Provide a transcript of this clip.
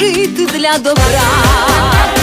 жити для добра.